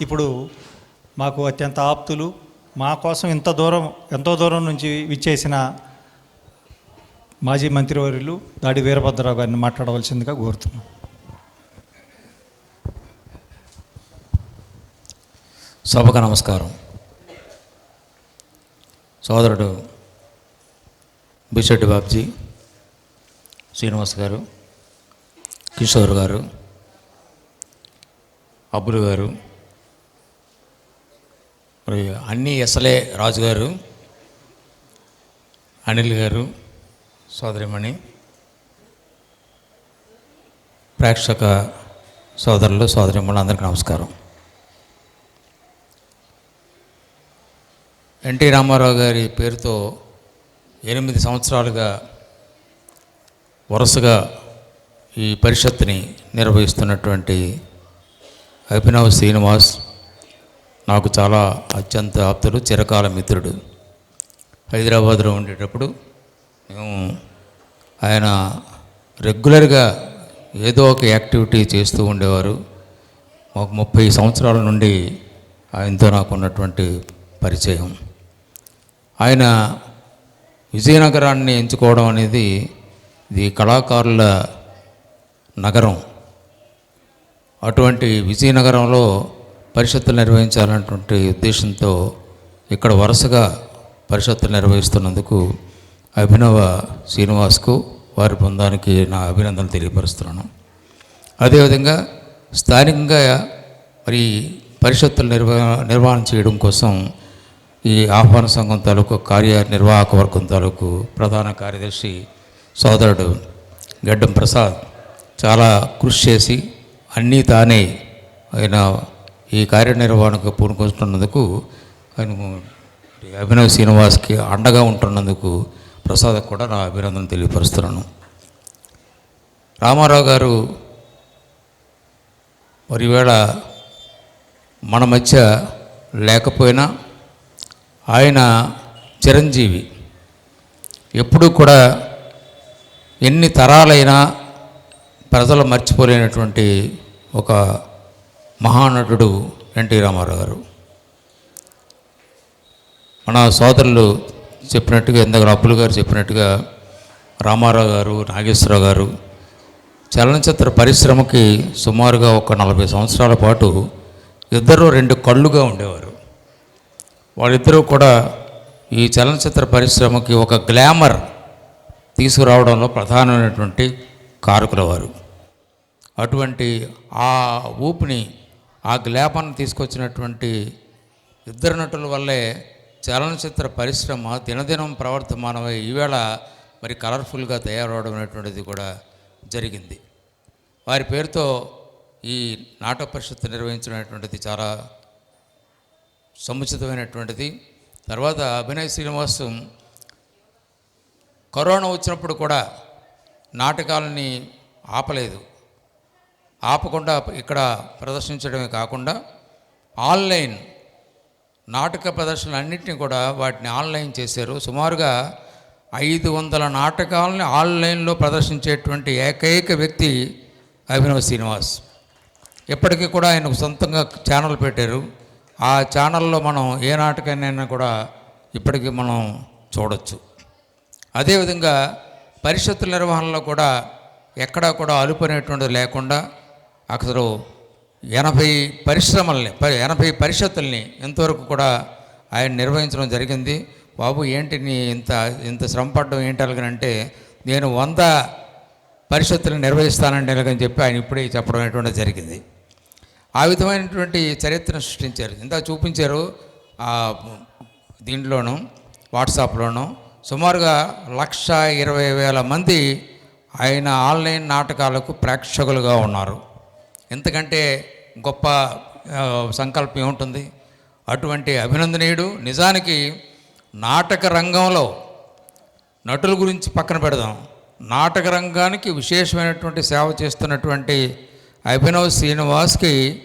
ఇప్పుడు మాకు అత్యంత ఆప్తులు మా కోసం ఇంత దూరం ఎంతో దూరం నుంచి విచ్చేసిన మాజీ మంత్రివర్యులు దాడి వీరభద్రరావు గారిని మాట్లాడవలసిందిగా కోరుతున్నాం. సభకు నమస్కారం. సోదరుడు బిషెట్టి బాబ్జీ శ్రీనివాస్ గారు కిషోర్ గారు అబ్బులు గారు మరి అన్ని ఎస్ఎల్ఏ రాజు గారు అనిల్ గారు సోదరిమణి ప్రేక్షక సోదరులు సోదరిమణి అందరికీ నమస్కారం. ఎన్టీ రామారావు గారి పేరుతో ఎనిమిది సంవత్సరాలుగా వరుసగా ఈ పరిషత్తుని నిర్వహిస్తున్నటువంటి అభినవ్ శ్రీనివాస్ నాకు చాలా అత్యంత ఆప్తుడు చిరకాల మిత్రుడు. హైదరాబాద్లో ఉండేటప్పుడు మేము ఆయన రెగ్యులర్గా ఏదో ఒక యాక్టివిటీ చేస్తూ ఉండేవారు. మాకు ముప్పై సంవత్సరాల నుండి ఆయనతో నాకు ఉన్నటువంటి పరిచయం. ఆయన విజయనగరాన్ని ఎంచుకోవడం అనేది ఇది కళాకారుల నగరం. అటువంటి విజయనగరంలో పరిషత్తులు నిర్వహించాలన్నటువంటి ఉద్దేశంతో ఇక్కడ వరుసగా పరిషత్తులు నిర్వహిస్తున్నందుకు అభినవ శ్రీనివాస్కు వారి బృందానికి నా అభినందనలు తెలియపరుస్తున్నాను. అదేవిధంగా స్థానికంగా మరి పరిషత్తులు నిర్వహ నిర్వహణ చేయడం కోసం ఈ ఆహ్వాన సంఘం తాలూకు కార్యనిర్వాహక వర్గం తాలూకు ప్రధాన కార్యదర్శి సోదరుడు గడ్డం ప్రసాద్ చాలా కృషి చేసి అన్నీ తానే ఆయన ఈ కార్యనిర్వహణకు పూనుకొస్తున్నందుకు ఆయన అభినవ్ శ్రీనివాస్కి అండగా ఉంటున్నందుకు ప్రసాద్ కూడా నా అభినందన తెలియపరుస్తున్నాను. రామారావు గారు మరి ఈవేళ మన మధ్య లేకపోయినా ఆయన చిరంజీవి ఎప్పుడూ కూడా ఎన్ని తరాలైనా ప్రజలు మర్చిపోలేనటువంటి ఒక మహానటుడు ఎన్టీ రామారావు గారు. మన సోదరులు చెప్పినట్టుగా ఇందాక అప్పులు గారు చెప్పినట్టుగా రామారావు గారు నాగేశ్వరరావు గారు చలనచిత్ర పరిశ్రమకి సుమారుగా ఒక నలభై సంవత్సరాల పాటు ఇద్దరు రెండు కళ్ళుగా ఉండేవారు. వాళ్ళిద్దరూ కూడా ఈ చలనచిత్ర పరిశ్రమకి ఒక గ్లామర్ తీసుకురావడంలో ప్రధానమైనటువంటి కారకులవారు. అటువంటి ఆ ఊపిని ఆ గ్లాపాన్ని తీసుకొచ్చినటువంటి ఇద్దరు నటుల వల్లే చలనచిత్ర పరిశ్రమ దినదినం ప్రవర్తమానమై ఈవేళ మరి కలర్ఫుల్గా తయారవడం అనేటువంటిది కూడా జరిగింది. వారి పేరుతో ఈ నాటక పరిషత్తు నిర్వహించినటువంటిది చాలా సముచితమైనటువంటిది. తర్వాత అభినయ్ శ్రీనివాసం కరోనా వచ్చినప్పుడు కూడా నాటకాలని ఆపలేదు. ఆపకుండా ఇక్కడ ప్రదర్శించడమే కాకుండా ఆన్లైన్ నాటక ప్రదర్శనలు అన్నింటినీ కూడా వాటిని ఆన్లైన్ చేశారు. సుమారుగా ఐదు వందల నాటకాలని ఆన్లైన్లో ప్రదర్శించేటువంటి ఏకైక వ్యక్తి అభినవ్ శ్రీనివాస్. ఇప్పటికీ కూడా ఆయనకు సొంతంగా ఛానల్ పెట్టారు. ఆ ఛానల్లో మనం ఏ నాటకాన్నైనా కూడా ఇప్పటికీ మనం చూడొచ్చు. అదేవిధంగా పరిషత్తుల నిర్వహణలో కూడా ఎక్కడా కూడా అలుపు అనేటువంటిది లేకుండా అసలు ఎనభై పరిశ్రమల్ని ప- ఎనభై పరిషత్తుల్ని ఇంతవరకు కూడా ఆయన నిర్వహించడం జరిగింది. బాబు ఏంటి నీ ఇంత ఇంత శ్రమ పడడం ఏంటి అలాగనంటే నేను వంద పరిషత్తులను నిర్వహిస్తానండి ఇలాగని చెప్పి ఆయన ఇప్పుడే చెప్పడం అనేటువంటి జరిగింది. ఆ విధమైనటువంటి చరిత్రను సృష్టించారు. ఇంత చూపించారు దీంట్లోనూ వాట్సాప్లోనూ. సుమారుగా లక్ష ఇరవై వేల మంది ఆయన ఆన్లైన్ నాటకాలకు ప్రేక్షకులుగా ఉన్నారు. ఎంతకంటే గొప్ప సంకల్పం ఏముంటుంది? అటువంటి అభినందనీయుడు నిజానికి నాటక రంగంలో నటుల గురించి పక్కన పెడదాం. నాటక రంగానికి విశేషమైనటువంటి సేవ చేస్తున్నటువంటి అభినవ్ శ్రీనివాస్కి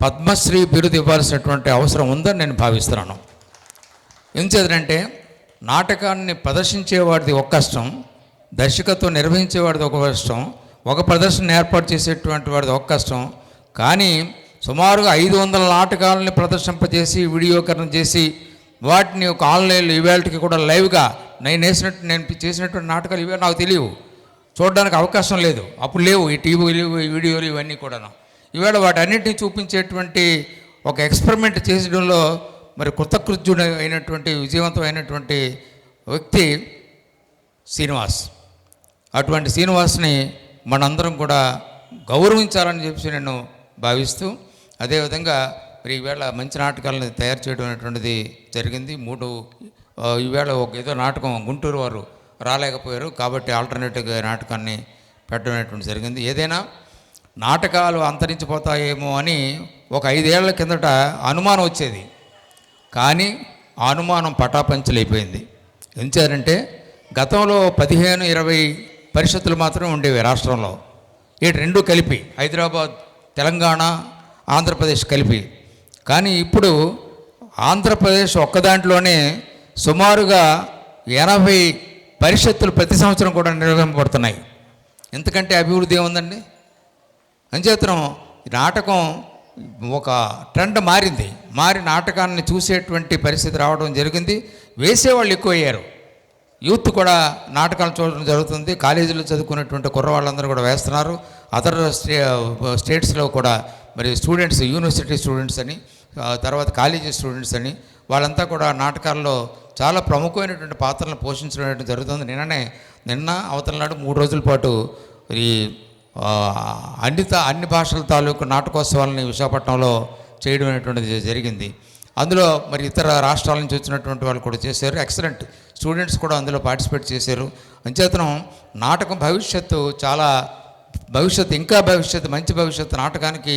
పద్మశ్రీ బిరుదు ఇవ్వాల్సినటువంటి అవసరం ఉందని నేను భావిస్తున్నాను. ఎందుచేతంటే నాటకాన్ని ప్రదర్శించేవాడిది ఒక కష్టం దర్శకత్వం నిర్వహించేవాడిది ఒక కష్టం ఒక ప్రదర్శన ఏర్పాటు చేసేటువంటి వాడిది ఒక కష్టం. కానీ సుమారుగా ఐదు వందల నాటకాలని ప్రదర్శింపజేసి వీడియోకరణ చేసి వాటిని ఒక ఆన్లైన్లో ఇవాళకి కూడా లైవ్గా నేను వేసినట్టు నేను చేసినటువంటి నాటకాలు ఇవే నాకు తెలియవు. చూడడానికి అవకాశం లేదు. అప్పుడు లేవు ఈ టీవీలు ఈ వీడియోలు ఇవన్నీ కూడాను. ఇవాళ వాటన్నిటిని చూపించేటువంటి ఒక ఎక్స్పెరిమెంట్ చేసడంలో మరి కృతకృత్యుడు అయినటువంటి విజయవంతమైనటువంటి వ్యక్తి శ్రీనివాస్. అటువంటి శ్రీనివాస్ని మనందరం కూడా గౌరవించాలని చెప్పి నేను భావిస్తూ అదేవిధంగా మరి ఈవేళ మంచి నాటకాలను తయారు చేయడం అనేటువంటిది జరిగింది. మూడు ఈవేళ ఒక ఏదో నాటకం గుంటూరు వారు రాలేకపోయారు కాబట్టి ఆల్టర్నేటివ్ నాటకాన్ని పెట్టడం అనేటువంటి జరిగింది. ఏదైనా నాటకాలు అంతరించిపోతాయేమో అని ఒక ఐదేళ్ళ కిందట అనుమానం వచ్చేది. కానీ ఆ అనుమానం పటాపంచలైపోయింది. ఎంచారంటే గతంలో పదిహేను ఇరవై పరిషత్తులు మాత్రమే ఉండేవి రాష్ట్రంలో. ఈ రెండు కలిపి హైదరాబాద్ తెలంగాణ ఆంధ్రప్రదేశ్ కలిపి. కానీ ఇప్పుడు ఆంధ్రప్రదేశ్ ఒక్క దాంట్లోనే సుమారుగా ఎనభై పరిషత్తులు ప్రతి సంవత్సరం కూడా నిర్వహింపబడుతున్నాయి. ఎందుకంటే అభివృద్ధి ఏముందండి? అంచేతనం నాటకం ఒక ట్రెండ్ మారింది. మారి నాటకాన్ని చూసేటువంటి పరిస్థితి రావడం జరిగింది. వేసేవాళ్ళు ఎక్కువయ్యారు. యూత్ కూడా నాటకాలు చూడడం జరుగుతుంది. కాలేజీలో చదువుకునేటువంటి కుర్రవాళ్ళందరూ కూడా వేస్తున్నారు. అదర్ స్టే స్టేట్స్లో కూడా మరి స్టూడెంట్స్ యూనివర్సిటీ స్టూడెంట్స్ అని తర్వాత కాలేజీ స్టూడెంట్స్ అని వాళ్ళంతా కూడా నాటకాల్లో చాలా ప్రముఖమైనటువంటి పాత్రలను పోషించడం జరుగుతుంది. నిన్ననే నిన్న అవతల నాడు మూడు రోజుల పాటు ఈ అన్ని అన్ని భాషల తాలూకు నాటకోత్సవాలని విశాఖపట్నంలో చేయడం అనేటువంటిది జరిగింది. అందులో మరి ఇతర రాష్ట్రాల నుంచి వచ్చినటువంటి వాళ్ళు కూడా చేశారు. ఎక్సలెంట్ స్టూడెంట్స్ కూడా అందులో పార్టిసిపేట్ చేశారు. అంచేతనం నాటకం భవిష్యత్తు చాలా భవిష్యత్తు ఇంకా భవిష్యత్తు మంచి భవిష్యత్తు నాటకానికి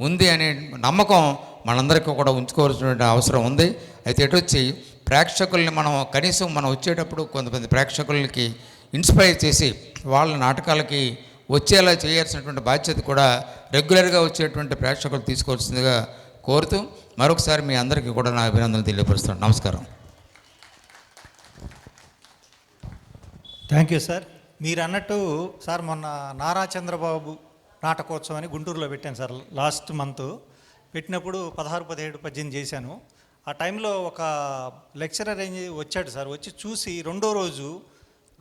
ఉంది అనే నమ్మకం మనందరికీ కూడా ఉంచుకోవాల్సిన అవసరం ఉంది. అయితే ఎటు వచ్చి ప్రేక్షకుల్ని మనం కనీసం మనం వచ్చేటప్పుడు కొంతమంది ప్రేక్షకులకి ఇన్స్పైర్ చేసి వాళ్ళ నాటకాలకి వచ్చేలా చేయాల్సినటువంటి బాధ్యత కూడా రెగ్యులర్గా వచ్చేటువంటి ప్రేక్షకులు తీసుకోవాల్సిందిగా కోరుతూ మరొకసారి మీ అందరికీ కూడా నా అభినందనలు తెలియపరుస్తాను నమస్కారం. Thank you sir. మీరు అన్నట్టు సార్ మొన్న నారా చంద్రబాబు నాటకోత్సవం అని గుంటూరులో పెట్టాను సార్ లాస్ట్ మంత్. పెట్టినప్పుడు పదహారు పదిహేడు పద్దెనిమిది చేశాను. ఆ టైంలో ఒక లెక్చరర్ ఏం వచ్చాడు సార్. వచ్చి చూసి రెండో రోజు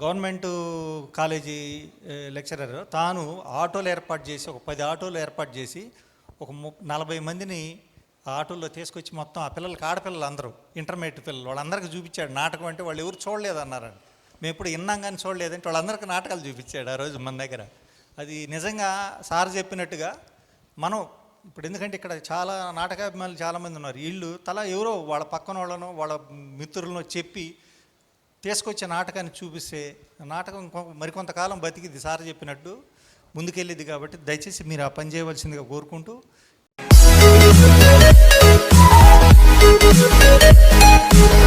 గవర్నమెంట్ కాలేజీ లెక్చరర్ తాను ఆటోలు ఏర్పాటు చేసి ఒక పది ఆటోలు ఏర్పాటు చేసి ఒక ము నలభై మందిని ఆ తీసుకొచ్చి మొత్తం ఆ పిల్లలకి ఆడపిల్లలు అందరూ ఇంటర్మీడియట్ పిల్లలు వాళ్ళందరికీ చూపించాడు నాటకం అంటే వాళ్ళు ఎవరు చూడలేదు అన్నారని మేము ఇప్పుడు విన్నాం కానీ చూడలేదంటే వాళ్ళందరికీ నాటకాలు చూపించాడు ఆ రోజు మన దగ్గర. అది నిజంగా సార్ చెప్పినట్టుగా మనం ఇప్పుడు ఎందుకంటే ఇక్కడ చాలా నాటకాభిమానులు చాలామంది ఉన్నారు. వీళ్ళు తల ఎవరో వాళ్ళ పక్కన వాళ్ళనో వాళ్ళ మిత్రులను చెప్పి తీసుకొచ్చే నాటకాన్ని చూపిస్తే నాటకం మరికొంతకాలం బతికిది సార్ చెప్పినట్టు ముందుకెళ్ళేది కాబట్టి దయచేసి మీరు ఆ పని చేయవలసిందిగా కోరుకుంటూ We'll be.